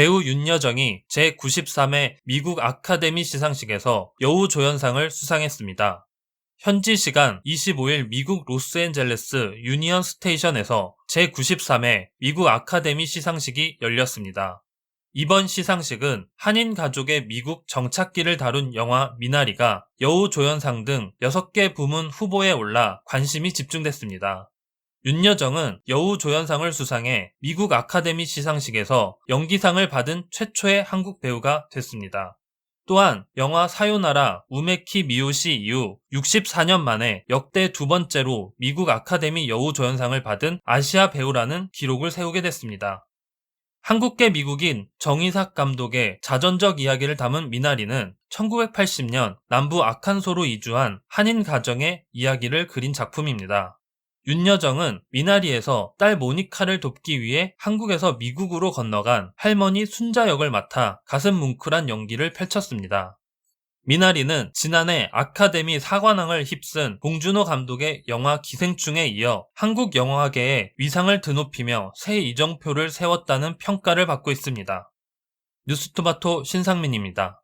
배우 윤여정이 제93회 미국 아카데미 시상식에서 여우 조연상을 수상했습니다. 현지 시간 25일 미국 로스앤젤레스 유니언 스테이션에서 제93회 미국 아카데미 시상식이 열렸습니다. 이번 시상식은 한인 가족의 미국 정착기를 다룬 영화 미나리가 여우 조연상 등 6개 부문 후보에 올라 관심이 집중됐습니다. 윤여정은 여우 조연상을 수상해 미국 아카데미 시상식에서 연기상을 받은 최초의 한국 배우가 됐습니다. 또한 영화 사요나라 우메키 미요시 이후 64년 만에 역대 두 번째로 미국 아카데미 여우 조연상을 받은 아시아 배우라는 기록을 세우게 됐습니다. 한국계 미국인 정의삭 감독의 자전적 이야기를 담은 미나리는 1980년 남부 아칸소로 이주한 한인 가정의 이야기를 그린 작품입니다. 윤여정은 미나리에서 딸 모니카를 돕기 위해 한국에서 미국으로 건너간 할머니 순자 역을 맡아 가슴 뭉클한 연기를 펼쳤습니다. 미나리는 지난해 아카데미 사관왕을 휩쓴 봉준호 감독의 영화 기생충에 이어 한국 영화계에 위상을 드높이며 새 이정표를 세웠다는 평가를 받고 있습니다. 뉴스토마토 신상민입니다.